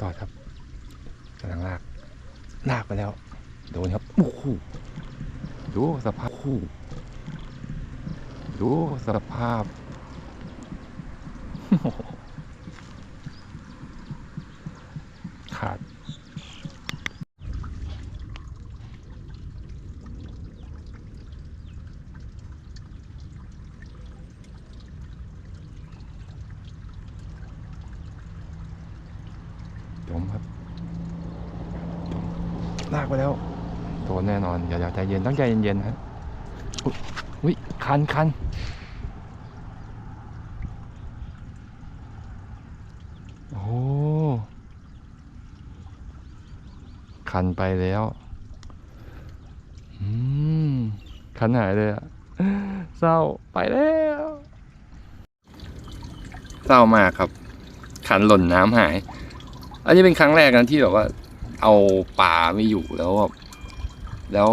ต่อครับกำลังลากลากไปแล้วโดนครับโอ้โหดูสภาพโอ้โหดูสภาพขาด จมครับจมลากไปแล้วโดนแน่นอนอย่าอย่าใจเย็นต้องใจเย็นๆฮะอุ๊ยอุ้ยคันคันโอ้โหคันไปแล้วอืมคันหายเลยอะเศร้าไปแล้วเศร้ามากครับคันหล่นน้ำหาย อันนี้เป็นครั้งแรกนะที่แบบว่า เอาปลาไม่อยู่แล้วแบบแล้ว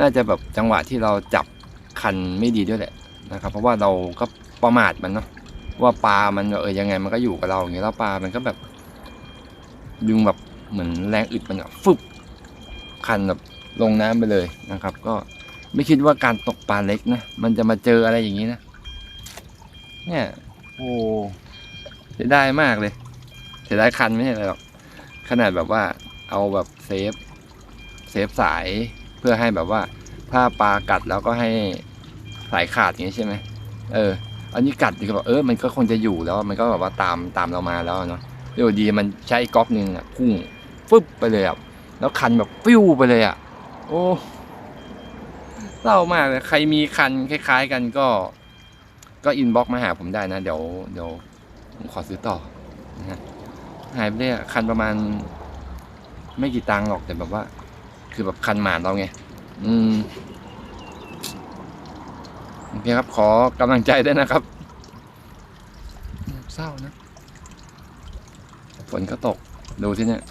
น่าจะแบบจังหวะที่เราจับคันไม่ดีด้วยแหละนะครับ เพราะว่าเราก็ประมาทมันเนาะว่าปลามันเออยังไงมันก็อยู่กับเราอย่างเงี้ยแล้วปลามันก็แบบ ดึงแบบเหมือนแรงอึดมันอะฟึบคันแบบลงน้ำไปเลยนะครับ ก็ไม่คิดว่าการตกปลาเล็กนะมันจะมาเจออะไรอย่างนี้นะเนี่ยโอ้เสียดายมากเลย เสียดายคันไม่ใช่อะไรหรอกขนาดแบบว่าเอาแบบเซฟเซฟสายเพื่อให้แบบว่า ถ้าปลากัดแล้วก็ให้สายขาดอย่างนี้ใช่ไหมเออ อันนี้กัดคือแบบเออมันก็คงจะอยู่แล้ว มันก็แบบว่าตามตามเรามาแล้วเนาะเดี๋ยวดีมันใช้ก๊อกหนึ่งอะพุ่งฟึบไปเลยอะแล้วคันแบบฟิวไปเลยอะ โอ้เศร้ามากเลยใครมีคันคล้าย ๆ กันก็ ก็อินบ็อกมาหาผมได้นะ เดี๋ยวเดี๋ยวผมขอซื้อต่อนะฮะ หายไปเลยอะคันประมาณ ไม่กี่ตังค์หรอกแต่แบบว่า คือแบบคันหมานเราไง อืมโอเคครับ ขอกำลังใจด้วยนะครับ เศร้านะ ฝนก็ตก ดูที่เนี่ย